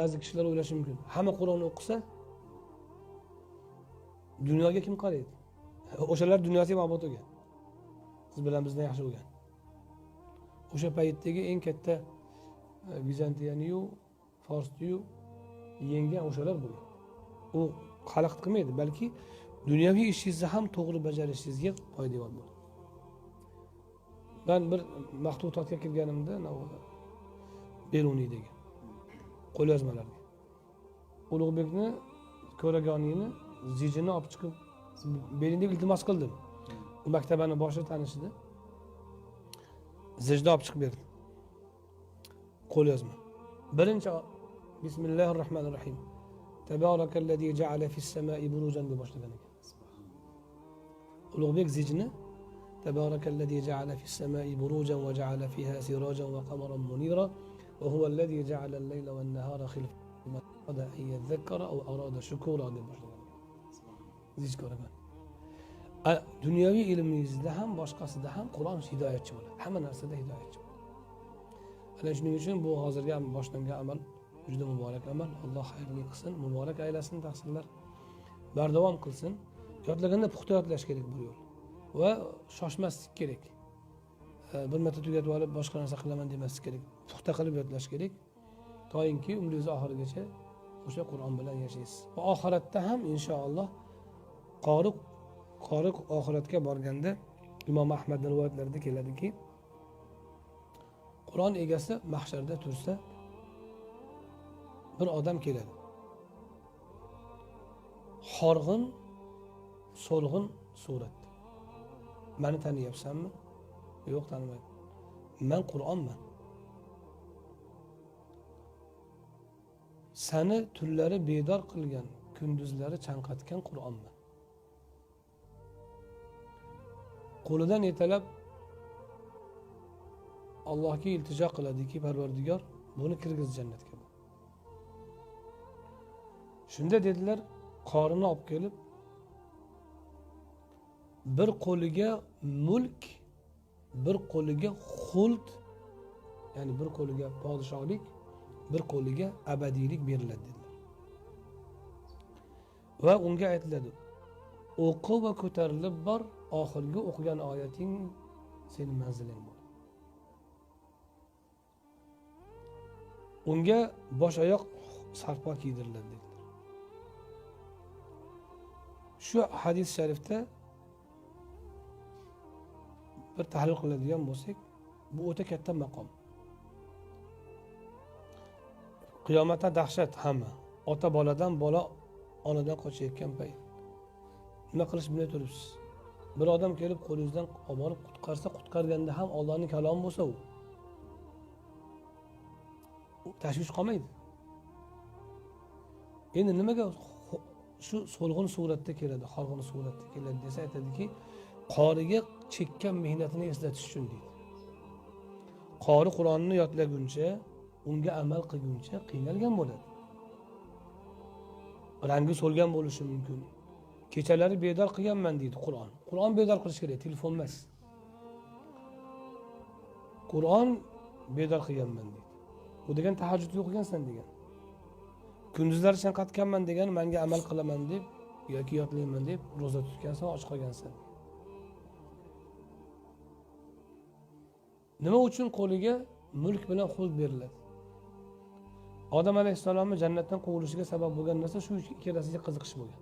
ba'zi kishilar o'ylashi mumkin. Hamma qur'on o'qisa dunyoga kim qaraydi? O'shalar dunyosi ham obod bo'lgan. Siz bilan bizdan yaxshi bo'lgan. O'sha paytdagi eng katta e, vizantiyaniyu forsniyu yenggan o'shalar bo'lgan. U xalaqit qilmaydi balki dunyoviy ishingizni ham to'g'ri bajarishingizga poydevor bo'ladi. Man bir maxtutotga kirganimda beruniydagi qo'lyozmalarga ulug'bekni ko'ragoniyni zijini olib chiqib bering deb iltimos qildim u maktabani boshi tanishida zijni olib chiqib berdi qo'lyozma birinchi bismillahi rohmanir rohim tabarakallazi jaala fis samai burujan deb boshlagan ekan ulug'bek zijni tabarakallazi jaala fis samai burujan va jaala fiha sirajan va qamaran munira وهو الذي جعل الليل والنهار خلفة لمن أراد أن يذكر أو أراد شكورا deb boshlagan zich ko'raman A- dunyoviy ilmingizda ham boshqasida ham qur'on hidoyatchi bo'ladi hamma narsada hidoyatchi bo'ladi ana shuning uchun bu hozirgi am- boshlangan amal juda muborak amal alloh xayrli qilsin muborak aylasin tahsinlar bardavom qilsin yodlaganda puxta yodlash kerak bu yo'l va shoshmaslik kerak E, Э, bir marta tugatib olib boshqa narsa qilaman demaslik kerak. Puxta qilib yodlash kerak. Toinki umringizni oxirigacha o'sha qur'on bilan yashaysiz. Va oxiratda ham inshaalloh qori qori oxiratga borganda imom ahmadni rivoyatlarida keladiki qur'on egasi mahsharda tursa bir odam keladi. Horg'in so'lg'in suratda mani taniyapsanmi? Yo'q tanimaydi man qur'onman. Sani tunlari bedor qilgan kunduzlari chanqatgan qur'onman. Qo'lidan yetalab allohga iltijo qiladiki parvardigor buni kirgiz jannatga shunda dedilar qorini olib kelib bir qo'liga mulk bir qo'liga xuld ya'ni bir qo'liga podshohlik bir qo'liga abadiylik beriladi dedilar. Va unga aytiladi o'qi va ko'tarilib bor oxirgi o'qigan oyating seni manziling bo'ladi unga bosh oyoq sarpo kiydiriladi dedilar. Shu hadis sharifda bir tahlil qiladigan bo'lsak bu o'ta katta maqom. Qiyomatda dahshat hamma. Ota boladan bola onadan qochayotgan payt. Nima qilish bilmay turibsiz. Bir odam kelib qo'lingizdan olib qutqarsa qutqarganda ham ollohni kalomi bo'lsa u. Tashvish qolmaydi. Endi nimaga shu so'lg'in suratda keladi horg'in suratda keladi desa aytadiki qoriga chekkan mehnatini eslatish uchun deydi. Qori qur'onni yodlaguncha unga amal qilguncha qiynalgan bo'ladi. Rangi so'lgan bo'lishi mumkin. Kechalari bedor qilganman deydi qur'on. Qur'on bedor qilish kerak telefon emas. Qur'on bedor qilganman deydi. Bu degani tahajjud o'qigansan degan. Kunduzlari chanqatganman degani manga amal qilaman deb yoki yodlayman deb ro'za tutgansan och qolgansan. Nima uchun qo'liga mulk bilan xuld beriladi? Odam alayhissalomni jannatdan quvilishiga sabab bo'lgan narsa shu ikkalasiga qiziqish bo'lgan.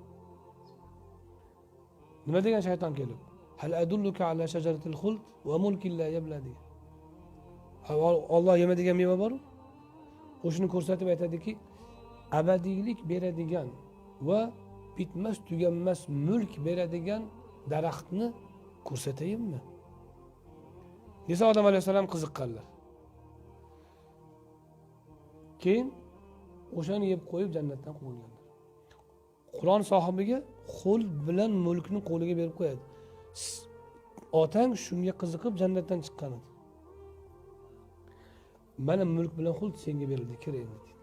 Nima degan shayton kelib? Hal adulluka ala shajaratil xuld va mulkin la yabla degan. Olloh yemadigan meva boru. O'shani ko'rsatib aytadiki abadiylik beradigan va bitmas tuganmas mulk beradigan daraxtni ko'rsatayinmi? Desa odam alayhissalom qiziqqanlar keyin o'shani yeb qo'yib jannatdan quvilganlar qur'on sohibiga qo'l bilan mulkni qo'liga berib qo'yadi otang shunga qiziqib jannatdan chiqqan edi mana mulk bilan xuld senga berildi kir endi